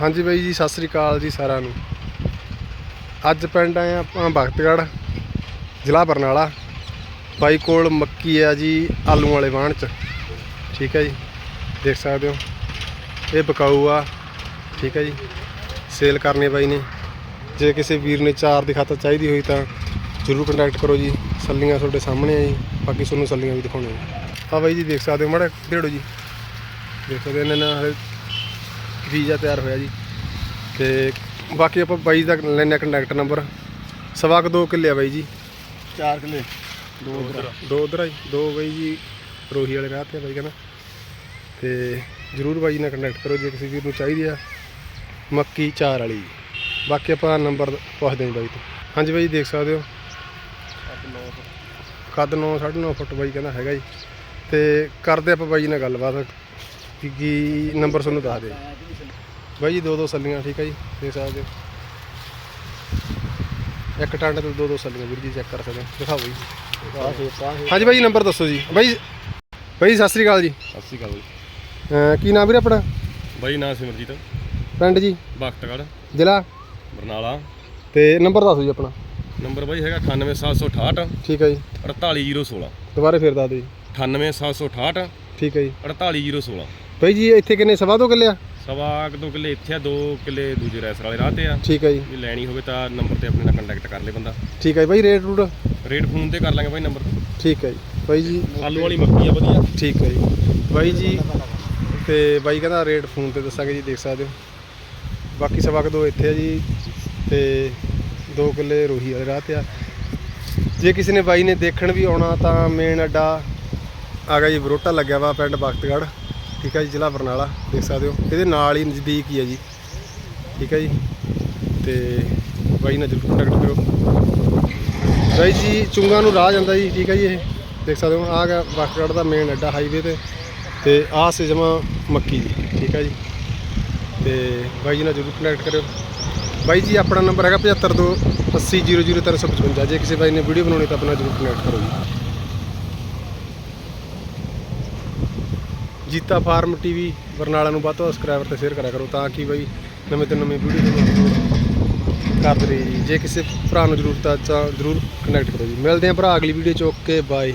ਹਾਂਜੀ ਬਾਈ ਜੀ, ਸਤਿ ਸ੍ਰੀ ਅਕਾਲ ਜੀ ਸਾਰਿਆਂ ਨੂੰ। ਅੱਜ ਪਿੰਡ ਆਏ ਹਾਂ ਆਪਾਂ ਭਗਤਗੜ੍ਹ, ਜ਼ਿਲ੍ਹਾ ਬਰਨਾਲਾ। ਬਾਈ ਕੋਲ ਮੱਕੀ ਆ ਜੀ, ਆਲੂ ਵਾਲੇ ਵਾਹਣ ਚ। ਠੀਕ ਹੈ ਜੀ, ਦੇਖ ਸਕਦੇ ਹੋ। ਇਹ ਬਕਾਊ ਆ। ਠੀਕ ਹੈ ਜੀ, ਸੇਲ ਕਰਨੀ ਬਾਈ ਨੇ। ਜੇ ਕਿਸੇ ਵੀਰ ਨੇ ਚਾਰ ਦੀ ਖਾਤਰ ਚਾਹੀਦੀ ਹੋਈ ਤਾਂ ਜ਼ਰੂਰ ਕੰਟੈਕਟ ਕਰੋ ਜੀ। ਸੱਲੀਆਂ ਤੁਹਾਡੇ ਸਾਹਮਣੇ ਆ ਜੀ, ਬਾਕੀ ਤੁਹਾਨੂੰ ਸੱਲੀਆਂ ਵੀ ਦਿਖਾਉਣੀਆਂ ਆ ਬਾਈ ਜੀ, ਦੇਖ ਸਕਦੇ ਹੋ, ਮਾੜਾ ਢੇੜੋ ਜੀ। ਦੇਖ ਸਕਦੇ ਹੋ, ਇਹਨਾਂ ਨਾਲ ਵੀਜ਼ਾ ਤਿਆਰ ਹੋਇਆ ਜੀ। ਤੇ ਬਾਕੀ ਆਪਾਂ ਬਾਈ ਦਾ ਲੈਣਾ ਕੰਟੈਕਟ ਨੰਬਰ ਸਵਾ ਕੁ ਦੋ ਕਿੱਲੇ ਆ ਬਾਈ ਜੀ। 4 ਕਿਲੇ। ਦੋ ਉਧਰ ਦੋ ਉਧਰ ਆ ਜੀ। ਦੋ ਬਾਈ ਜੀ ਰੋਹੀ ਵਾਲੇ ਰਾਹ ਤੇ ਆ ਬਾਈ ਕਹਿੰਦਾ। ਤੇ ਜਰੂਰ ਬਾਈ ਨਾਲ ਕੰਟੈਕਟ ਕਰੋ ਜੇ ਕਿਸੇ ਵੀਰ ਨੂੰ ਚਾਹੀਦੀ ਆ। ਮੱਕੀ ਚਾਰ ਵਾਲੀ। ਬਾਕੀ ਆਪਾਂ ਨੰਬਰ ਪੁੱਛਦੇ ਹਾਂ ਜੀ ਬਾਈ ਤੋਂ। ਹਾਂਜੀ ਬਾਈ ਦੇਖ ਸਕਦੇ ਹੋ। ਕੱਦ 9 9.5 ਫੁੱਟ ਬਾਈ ਕਹਿੰਦਾ ਹੈਗਾ ਜੀ। ਤੇ ਕਰਦੇ ਆਪਾਂ ਬਾਈ ਨਾਲ ਗੱਲਬਾਤ। ਕੀ ਕੀ ਨੰਬਰ ਤੁਹਾਨੂੰ ਦੱਸ ਦੇ ਬਾਈ ਜੀ ਦੋ ਦੋ ਸੱਲੀਆਂ ਠੀਕ ਹੈ ਜੀ? ਦੇਖ ਸਕਦੇ ਹੋ। ਇੱਕ ਟਾਂਡੇ ਤੋਂ ਦੋ ਦੋ ਸੱਲੀਆਂ ਵੀਰ ਜੀ ਚੈੱਕ ਕਰ ਸਕਦੇ ਹੋ। ਦਿਖਾਓ ਜੀ। ਹਾਂਜੀ ਬਾਈ ਜੀ ਨੰਬਰ ਦੱਸੋ ਜੀ। ਬਾਈ ਬਾਈ ਜੀ, ਸਤਿ ਸ੍ਰੀ ਅਕਾਲ ਜੀ। ਸਤਿ ਸ਼੍ਰੀ ਅਕਾਲ ਅਹ ਕੀ ਨਾਮ ਵੀਰ ਆਪਣਾ? ਬਾਈ ਨਾਂ ਸਿਮਰਜੀਤ। ਪਿੰਡ ਜੀ? ਬਖਤਗੜ ਜ਼ਿਲ੍ਹਾ? ਬਰਨਾਲਾ। ਤੇ ਨੰਬਰ ਦੱਸੋ ਜੀ ਆਪਣਾ। ਨੰਬਰ ਬਾਈ ਹੈਗਾ 98768 ਠੀਕ ਹੈ ਜੀ। 48016 ਦੁਬਾਰੇ ਫੇਰ ਦੱਸ ਦਿਓ ਜੀ। 98768 ਠੀਕ ਹੈ ਜੀ। 48016 ਬਾਈ ਜੀ ਇੱਥੇ ਕਿੰਨੇ ਸਵਾ ਦੋ ਕਿੱਲੇ ਆ? ਸਵਾ ਕੁ ਦੋ ਕਿੱਲੇ ਇੱਥੇ ਆ ਦੋ ਕਿੱਲੇ ਦੂਜੇ ਰੈਸਰ ਵਾਲੇ ਰਾਹ ਤੇ ਆ। ਠੀਕ ਹੈ ਜੀ। ਜੇ ਲੈਣੀ ਹੋਵੇ ਤਾਂ ਨੰਬਰ ਤੇ ਆਪਣੇ ਨਾਲ ਕੰਟੈਕਟ ਕਰ ਲੇ ਬੰਦਾ। ਠੀਕ ਹੈ ਜੀ ਬਾਈ ਰੇਟ ਰੂਟ? ਰੇਟ ਫੋਨ ਤੇ ਕਰ ਲਾਂਗੇ ਬਾਈ ਨੰਬਰ ਠੀਕ ਹੈ ਜੀ। ਬਾਈ ਜੀ ਆਲੂ ਵਾਲੀ ਮੱਕੀ ਆ ਵਧੀਆ। ਠੀਕ ਹੈ ਜੀ। ਬਾਈ ਜੀ ਤੇ ਬਾਈ ਕਹਿੰਦਾ ਰੇਟ ਫੋਨ ਤੇ ਦੱਸਾਂਗੇ ਜੀ ਦੇਖ ਸਕਦੇ ਹੋ। ਬਾਕੀ ਸਵਾ ਕੁ ਦੋ ਇੱਥੇ ਆ ਜੀ ਤੇ ਦੋ ਕਿੱਲੇ ਰੋਹੀ ਵਾਲੇ ਰਾਹ ਤੇ ਆ। ਜੇ ਕਿਸੇ ਨੇ ਬਾਈ ਨੇ ਦੇਖਣ ਵੀ ਆਉਣਾ ਤਾਂ ਮੇਨ ਅੱਡਾ ਆ ਗਿਆ ਜੀ ਬਰੋਟਾ ਲੱਗਿਆ ਵਾ ਪਿੰਡ ਬਖਤਗੜ੍ਹ। ਠੀਕ ਹੈ ਜੀ, ਜ਼ਿਲ੍ਹਾ ਬਰਨਾਲਾ, ਦੇਖ ਸਕਦੇ ਹੋ। ਇਹਦੇ ਨਾਲ ਹੀ ਨਜ਼ਦੀਕ ਹੀ ਹੈ ਜੀ। ਠੀਕ ਹੈ ਜੀ। ਤੇ ਬਾਈ ਨਾਲ ਜ਼ਰੂਰ ਕੰਟੈਕਟ ਕਰੋ ਬਾਈ ਜੀ, ਚੁੰਗਾ ਨੂੰ ਰਾਹ ਜਾਂਦਾ ਜੀ, ਠੀਕ ਹੈ ਜੀ ਇਹ। ਦੇਖ ਸਕਦੇ ਹੋ, ਆਹ ਗਿਆ ਬਖਤਗੜ੍ਹ ਦਾ ਮੇਨ ਅੱਡਾ ਹਾਈਵੇ ਤੇ। ਤੇ ਆਹ ਸੇ ਜਮਾ ਮੱਕੀ ਜੀ ਠੀਕ ਹੈ ਜੀ। ਤੇ ਬਾਈ ਜੀ ਨਾਲ ਜ਼ਰੂਰ ਕੰਟੈਕਟ ਕਰਿਓ। ਬਾਈ ਜੀ, ਆਪਣਾ ਨੰਬਰ ਹੈਗਾ 75 80 00 355 ਜੇ ਕਿਸੇ ਬਾਈ ਨੇ ਵੀਡੀਓ ਬਣਾਉਣੀ ਤਾਂ ਆਪਣਾ ਜ਼ਰੂਰ ਕੰਟੈਕਟ ਕਰੋ ਜੀ। ਜੀਤਾ ਫਾਰਮ ਟੀਵੀ, ਬਰਨਾਲਾ ਨੂੰ ਵੱਧ ਤੋਂ ਵੱਧ ਸਬਸਕ੍ਰਾਈਬਰ ਤੇ ਸ਼ੇਅਰ ਕਰਿਆ ਕਰੋ ਤਾਂ ਕਿ ਬਈ ਨਵੇਂ ਤੋਂ ਨਵੀਂ ਵੀਡੀਓ ਤੁਹਾਨੂੰ ਅਪਲੋਡ ਕਰਦੇ ਰਹੀ ਜੀ। ਜੇ ਕਿਸੇ ਭਰਾ ਨੂੰ ਜ਼ਰੂਰਤ ਆ ਤਾਂ ਜ਼ਰੂਰ ਕਨੈਕਟ ਕਰੋ ਜੀ। ਮਿਲਦੇ ਹਾਂ ਭਰਾ, ਅਗਲੀ ਵੀਡੀਓ ਚ। Okay bye